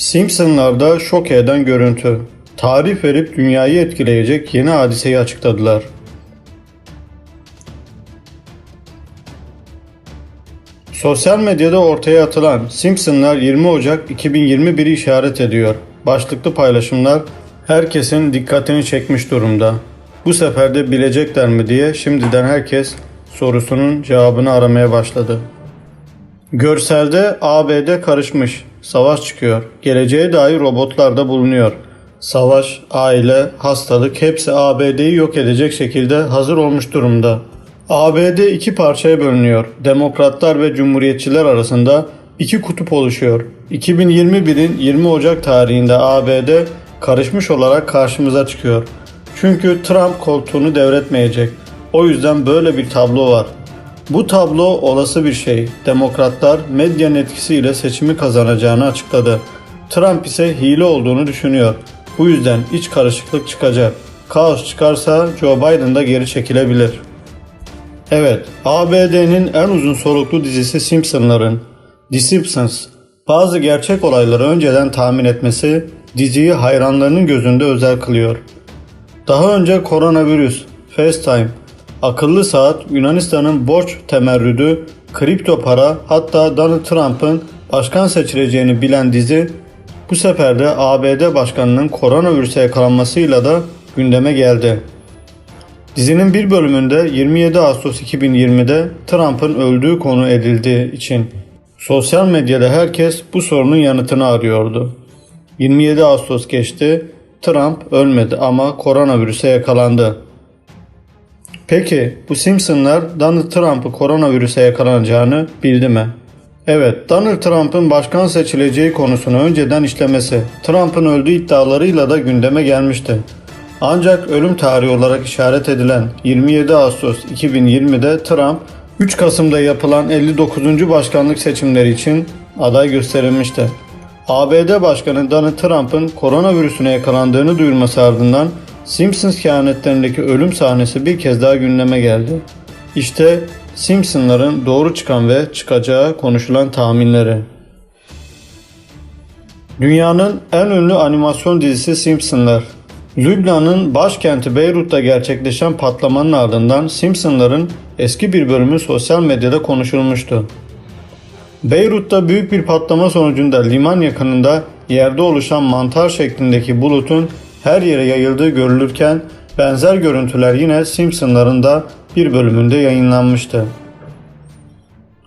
Simpsonlarda şok eden görüntü. Tarif verip dünyayı etkileyecek yeni hadiseyi açıkladılar. Sosyal medyada ortaya atılan Simpsonlar 20 Ocak 2021'i işaret ediyor. Başlıklı paylaşımlar herkesin dikkatini çekmiş durumda. Bu sefer de bilecekler mi diye şimdiden herkes sorusunun cevabını aramaya başladı. Görselde ABD karışmış. Savaş çıkıyor. Geleceğe dair robotlar da bulunuyor. Savaş, aile, hastalık hepsi ABD'yi yok edecek şekilde hazır olmuş durumda. ABD iki parçaya bölünüyor. Demokratlar ve Cumhuriyetçiler arasında iki kutup oluşuyor. 2021'in 20 Ocak tarihinde ABD karışmış olarak karşımıza çıkıyor. Çünkü Trump koltuğunu devretmeyecek. O yüzden böyle bir tablo var. Bu tablo olası bir şey. Demokratlar medyanın etkisiyle seçimi kazanacağını açıkladı. Trump ise hile olduğunu düşünüyor. Bu yüzden iç karışıklık çıkacak. Kaos çıkarsa Joe Biden da geri çekilebilir. Evet, ABD'nin en uzun soluklu dizisi Simpsonların The Simpsons bazı gerçek olayları önceden tahmin etmesi diziyi hayranlarının gözünde özel kılıyor. Daha önce koronavirüs, FaceTime, akıllı saat, Yunanistan'ın borç temerrüdü, kripto para hatta Donald Trump'ın başkan seçileceğini bilen dizi bu sefer de ABD başkanının koronavirüse yakalanmasıyla da gündeme geldi. Dizinin bir bölümünde 27 Ağustos 2020'de Trump'ın öldüğü konu edildiği için sosyal medyada herkes bu sorunun yanıtını arıyordu. 27 Ağustos geçti, Trump ölmedi ama koronavirüse yakalandı. Peki bu Simpsonlar Donald Trump'ı koronavirüse yakalanacağını bildi mi? Evet, Donald Trump'ın başkan seçileceği konusunu önceden işlemesi, Trump'ın öldüğü iddialarıyla da gündeme gelmişti. Ancak ölüm tarihi olarak işaret edilen 27 Ağustos 2020'de Trump 3 Kasım'da yapılan 59. başkanlık seçimleri için aday gösterilmişti. ABD Başkanı Donald Trump'ın koronavirüsüne yakalandığını duyurması ardından Simpsons kehanetlerindeki ölüm sahnesi bir kez daha gündeme geldi. İşte Simpsonların doğru çıkan ve çıkacağı konuşulan tahminleri. Dünyanın en ünlü animasyon dizisi Simpsonlar. Lübnan'ın başkenti Beyrut'ta gerçekleşen patlamanın ardından Simpsonların eski bir bölümü sosyal medyada konuşulmuştu. Beyrut'ta büyük bir patlama sonucunda liman yakınında yerde oluşan mantar şeklindeki bulutun her yere yayıldığı görülürken benzer görüntüler yine Simpsonların da bir bölümünde yayınlanmıştı.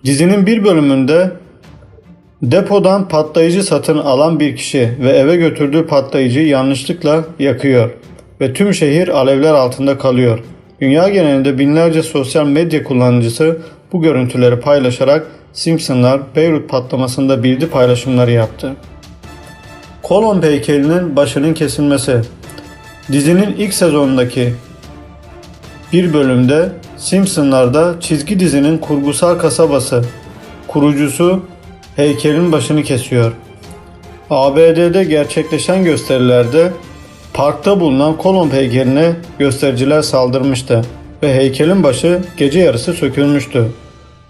Dizinin bir bölümünde depodan patlayıcı satın alan bir kişi ve eve götürdüğü patlayıcıyı yanlışlıkla yakıyor ve tüm şehir alevler altında kalıyor. Dünya genelinde binlerce sosyal medya kullanıcısı bu görüntüleri paylaşarak Simpsonlar Beyrut patlamasında bildi paylaşımları yaptı. Kolon heykelinin başının kesilmesi. Dizinin ilk sezonundaki bir bölümde Simpsonlar'da çizgi dizinin kurgusal kasabası kurucusu heykelin başını kesiyor. ABD'de gerçekleşen gösterilerde parkta bulunan Kolomb heykeline göstericiler saldırmıştı ve heykelin başı gece yarısı sökülmüştü.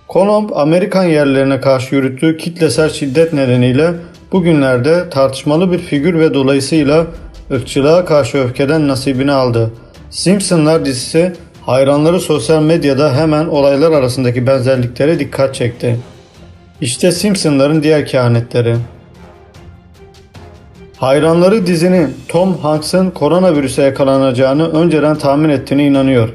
Kolomb Amerikan yerlerine karşı yürüttüğü kitlesel şiddet nedeniyle bugünlerde tartışmalı bir figür ve dolayısıyla ırkçılığa karşı öfkeden nasibini aldı. Simpsonlar dizisi hayranları sosyal medyada hemen olaylar arasındaki benzerliklere dikkat çekti. İşte Simpsonların diğer kehanetleri. Hayranları dizinin Tom Hanks'ın koronavirüse yakalanacağını önceden tahmin ettiğine inanıyor.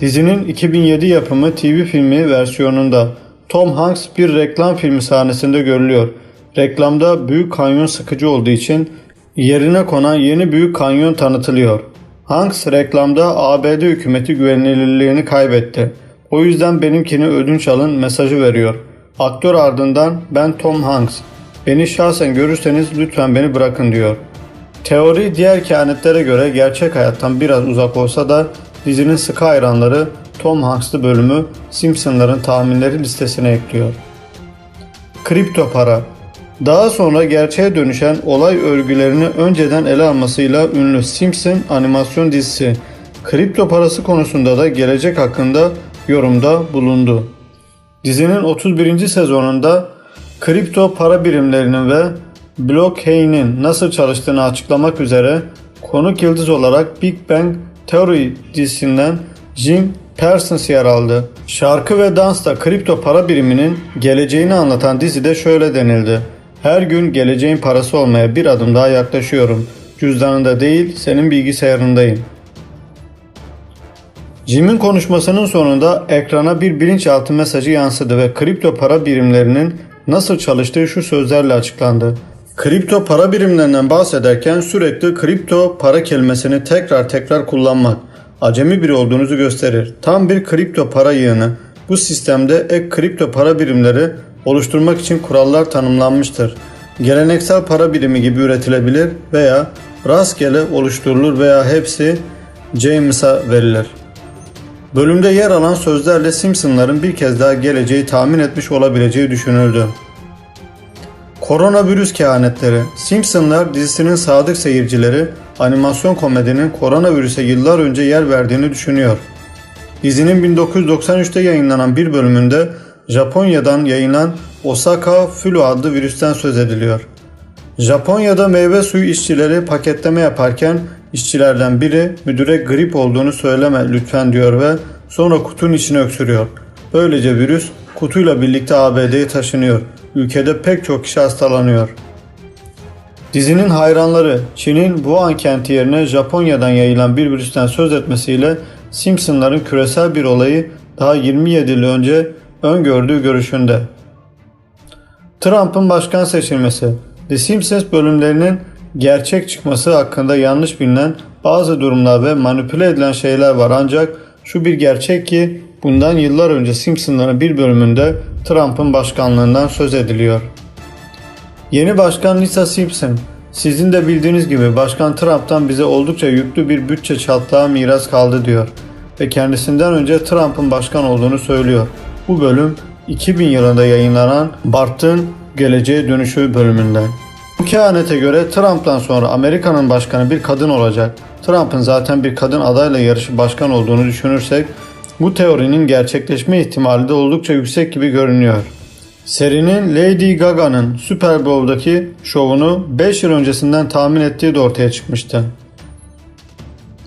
Dizinin 2007 yapımı TV filmi versiyonunda Tom Hanks bir reklam filmi sahnesinde görülüyor. Reklamda Büyük Kanyon sıkıcı olduğu için yerine konan yeni Büyük Kanyon tanıtılıyor. Hanks reklamda ABD hükümeti güvenilirliğini kaybetti. O yüzden benimkini ödünç alın mesajı veriyor. Aktör ardından ben Tom Hanks. Beni şahsen görürseniz lütfen beni bırakın diyor. Teori diğer kehanetlere göre gerçek hayattan biraz uzak olsa da dizinin sıkı hayranları Tom Hanks'lı bölümü Simpsonların tahminleri listesine ekliyor. Kripto para daha sonra gerçeğe dönüşen olay örgülerini önceden ele almasıyla ünlü Simpson animasyon dizisi kripto parası konusunda da gelecek hakkında yorumda bulundu. Dizinin 31. sezonunda kripto para birimlerinin ve blockchain'in nasıl çalıştığını açıklamak üzere konuk yıldız olarak Big Bang Theory dizisinden Jim Parsons yer aldı. Şarkı ve dansta kripto para biriminin geleceğini anlatan dizide şöyle denildi. Her gün geleceğin parası olmaya bir adım daha yaklaşıyorum. Cüzdanında değil, senin bilgisayarındayım. Jim'in konuşmasının sonunda ekrana bir bilinçaltı mesajı yansıdı ve kripto para birimlerinin nasıl çalıştığı şu sözlerle açıklandı. Kripto para birimlerinden bahsederken sürekli kripto para kelimesini tekrar tekrar kullanmak acemi biri olduğunuzu gösterir. Tam bir kripto para yığını. Bu sistemde ek kripto para birimleri oluşturmak için kurallar tanımlanmıştır. Geleneksel para birimi gibi üretilebilir veya rastgele oluşturulur veya hepsi James'a verilir. Bölümde yer alan sözlerle Simpsonların bir kez daha geleceği tahmin etmiş olabileceği düşünüldü. Koronavirüs kehanetleri Simpsonlar dizisinin sadık seyircileri animasyon komedinin koronavirüse yıllar önce yer verdiğini düşünüyor. Dizinin 1993'te yayınlanan bir bölümünde Japonya'dan yayılan Osaka Flu adlı virüsten söz ediliyor. Japonya'da meyve suyu işçileri paketleme yaparken işçilerden biri müdüre grip olduğunu söyleme lütfen diyor ve sonra kutunun içine öksürüyor. Böylece virüs kutuyla birlikte ABD'ye taşınıyor. Ülkede pek çok kişi hastalanıyor. Dizinin hayranları Çin'in Wuhan kenti yerine Japonya'dan yayılan bir virüsten söz etmesiyle Simpsonların küresel bir olayı daha 27 yıl önce öngördüğü görüşünde. Trump'ın başkan seçilmesi The Simpsons bölümlerinin gerçek çıkması hakkında yanlış bilinen bazı durumlar ve manipüle edilen şeyler var ancak şu bir gerçek ki bundan yıllar önce Simpsonların bir bölümünde Trump'ın başkanlığından söz ediliyor. Yeni başkan Lisa Simpson, sizin de bildiğiniz gibi Başkan Trump'tan bize oldukça yüklü bir bütçe çatlağı miras kaldı diyor ve kendisinden önce Trump'ın başkan olduğunu söylüyor. Bu bölüm 2000 yılında yayınlanan Bart'ın Geleceğe Dönüşü bölümünden. Bu kehanete göre Trump'tan sonra Amerika'nın başkanı bir kadın olacak. Trump'ın zaten bir kadın adayla yarışı başkan olduğunu düşünürsek bu teorinin gerçekleşme ihtimali de oldukça yüksek gibi görünüyor. Serinin Lady Gaga'nın Super Bowl'daki şovunu 5 yıl öncesinden tahmin ettiği de ortaya çıkmıştı.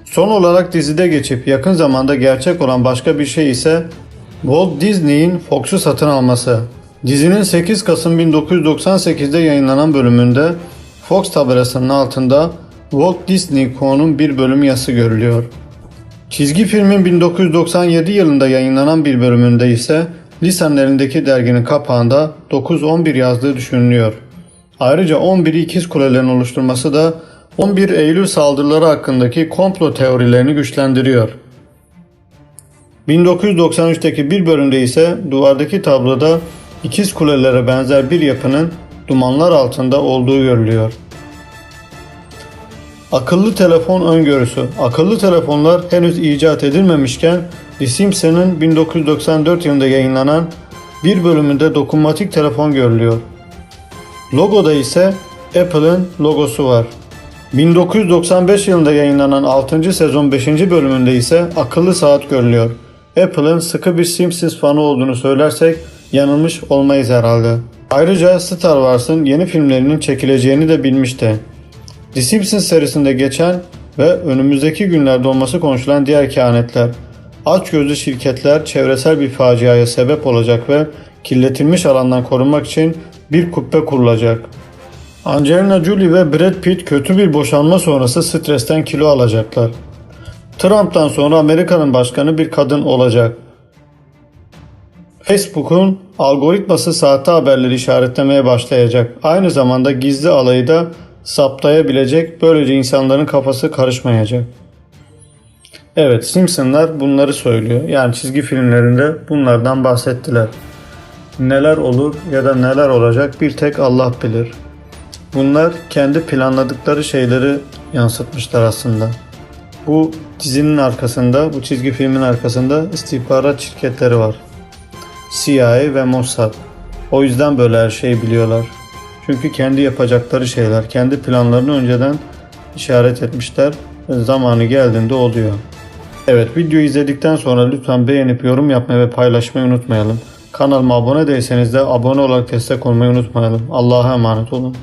Son olarak dizide geçip yakın zamanda gerçek olan başka bir şey ise Walt Disney'in Fox'u satın alması. Dizinin 8 Kasım 1998'de yayınlanan bölümünde Fox tabelasının altında Walt Disney Co'nun bir bölüm yazısı görülüyor. Çizgi filmin 1997 yılında yayınlanan bir bölümünde ise Lisa'nın elindeki derginin kapağında 9-11 yazdığı düşünülüyor. Ayrıca 11'i ikiz kulelerin oluşturması da 11 Eylül saldırıları hakkındaki komplo teorilerini güçlendiriyor. 1993'teki bir bölümde ise duvardaki tabloda ikiz kulelere benzer bir yapının dumanlar altında olduğu görülüyor. Akıllı telefon öngörüsü. Akıllı telefonlar henüz icat edilmemişken The Simpsons'ın 1994 yılında yayınlanan bir bölümünde dokunmatik telefon görülüyor. Logoda ise Apple'ın logosu var. 1995 yılında yayınlanan 6. sezon 5. bölümünde ise akıllı saat görülüyor. Apple'ın sıkı bir Simpsons fanı olduğunu söylersek yanılmış olmayız herhalde. Ayrıca Star Wars'ın yeni filmlerinin çekileceğini de bilmişti. The Simpsons serisinde geçen ve önümüzdeki günlerde olması konuşulan diğer kehanetler. Açgözlü şirketler çevresel bir faciaya sebep olacak ve kirletilmiş alandan korunmak için bir kubbe kurulacak. Angelina Jolie ve Brad Pitt kötü bir boşanma sonrası stresten kilo alacaklar. Trump'tan sonra Amerika'nın başkanı bir kadın olacak. Facebook'un algoritması sahte haberleri işaretlemeye başlayacak. Aynı zamanda gizli alayı da saptayabilecek. Böylece insanların kafası karışmayacak. Evet Simpsonlar bunları söylüyor. Yani çizgi filmlerinde bunlardan bahsettiler. Neler olur ya da neler olacak bir tek Allah bilir. Bunlar kendi planladıkları şeyleri yansıtmışlar aslında. Bu dizinin arkasında, bu çizgi filmin arkasında istihbarat şirketleri var. CIA ve Mossad. O yüzden böyle her şeyi biliyorlar. Çünkü kendi yapacakları şeyler, kendi planlarını önceden işaret etmişler. Zamanı geldiğinde oluyor. Evet videoyu izledikten sonra lütfen beğenip yorum yapmayı ve paylaşmayı unutmayalım. Kanalıma abone değilseniz de abone olarak destek olmayı unutmayalım. Allah'a emanet olun.